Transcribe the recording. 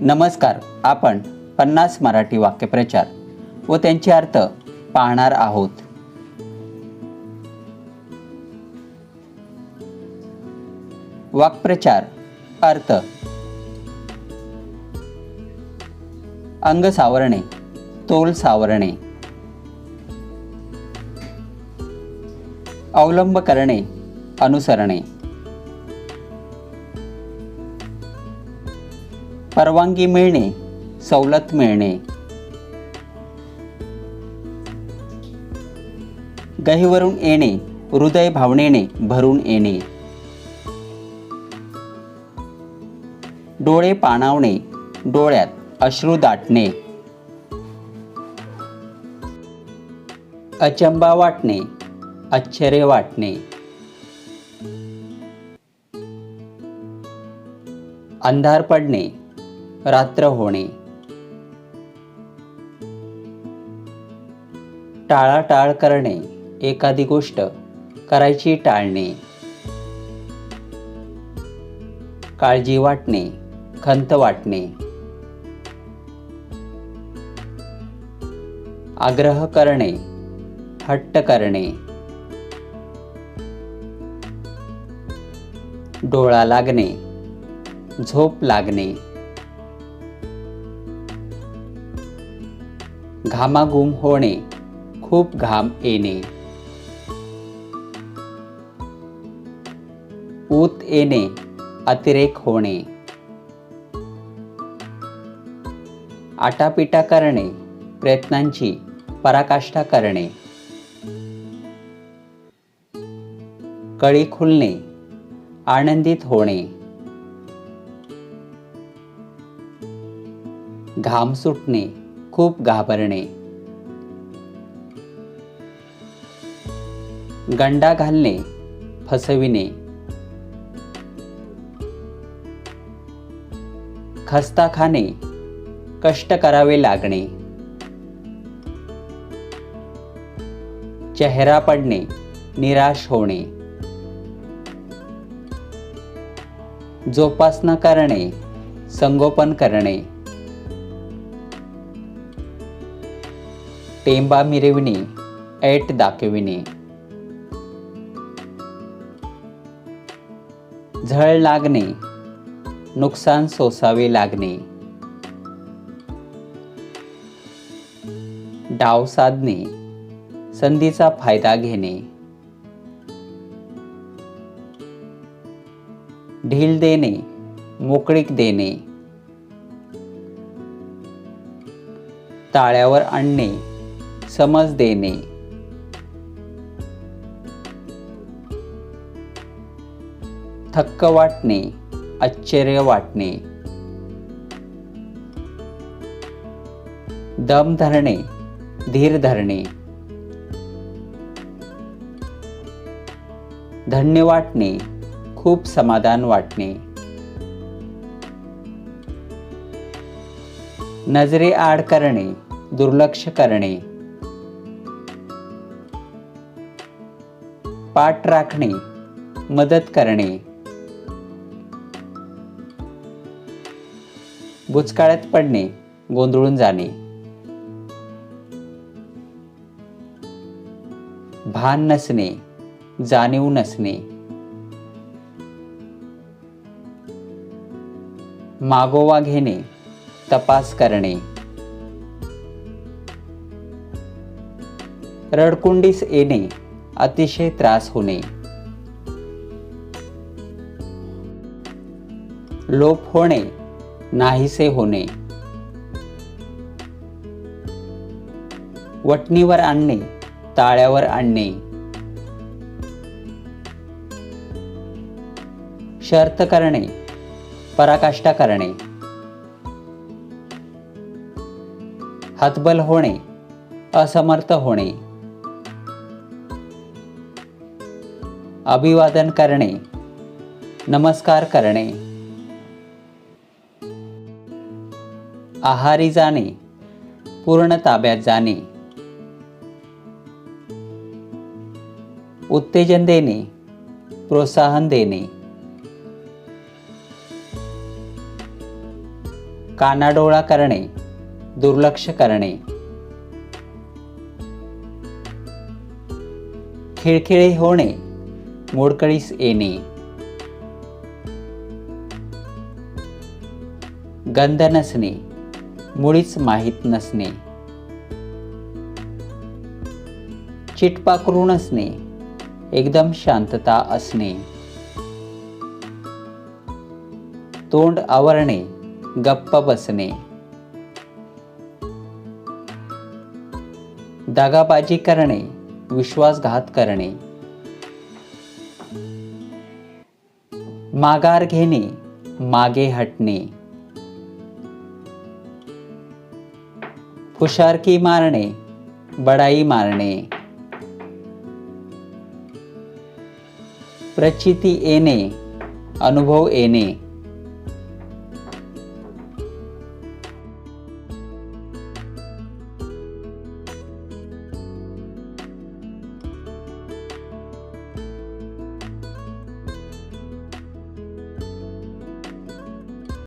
नमस्कार आपण पन्नास मराठी वाक्यप्रचार व त्यांचे अर्थ पाहणार आहोत. वाक्प्रचार अर्थ. अंग सावरणे तोल सावरणे. अवलंब करणे अनुसरणे. परवानगी मिळणे सवलत मिळणे. गहीवरून येणे हृदय भावनेने भरून येणे. डोळे पाणावणे डोळ्यात अश्रू दाटणे. अचंबा वाटणे आश्चर्य वाटणे. अंधार पडणे रात्र होणे. टाळाटाळ करणे एखादी गोष्ट करायची टाळणे. काळजी वाटणे खंत वाटणे. आग्रह करणे हट्ट करणे. डोळा लागणे झोप लागणे. घामाघूम होणे खूप घाम येणे. ऊत येणे अतिरेक होणे. आटापिटा करणे प्रयत्नांची पराकाष्ठा करणे. कळी खुलणे आनंदित होणे. घाम सुटणे खूप घाबरणे. गंडा घालणे फसविणे. खस्ता खाणे कष्ट करावे लागणे. चेहरा पडणे निराश होणे. जोपासना करणे संगोपन करणे. टेंबा मिरविणे ऐट दाखविणे. झळ लागणे नुकसान सोसावे लागणे. डाव साधणे संधीचा फायदा घेणे. ढील देणे मोकळीक देणे. ताळ्यावर आणणे समज देणे. थक्क वाटणे आश्चर्य वाटणे. दम धरणे धीर धरणे. धन्य वाटणे खूप समाधान वाटणे. नजरे आड करणे दुर्लक्ष करणे. पाठ राखणे मदत करणे. बुचकाळ्यात पडणे गोंधळून जाणे. भान नसणे जाणीव नसणे. मागोवा घेणे तपास करणे. रडकुंडीस येणे अतिशय त्रास होणे लोप होणे नाहीसे होणे वटणीवर आणणे ताळ्यावर आणणे. शर्त करणे पराकाष्ठा करणे. हतबल होणे असमर्थ होणे. अभिवादन करणे. नमस्कार करणे. आहारी जाणे. पूर्ण ताब्यात जाणे. उत्तेजन देणे. प्रोत्साहन देणे. कानाडोळा करणे. दुर्लक्ष करणे. खिळखिळे होणे. मोडकळीस येणे. गंध नसणे. मुळीच माहीत नसणे. चिटपाखरू नसणे. एकदम शांतता असणे. तोंड आवरणे. गप्प बसणे. दागाबाजी करणे. विश्वासघात करणे. माघार घेणे मागे हटणे. फुशारकी मारणे बडाई मारणे. प्रचिती येणे अनुभव येणे.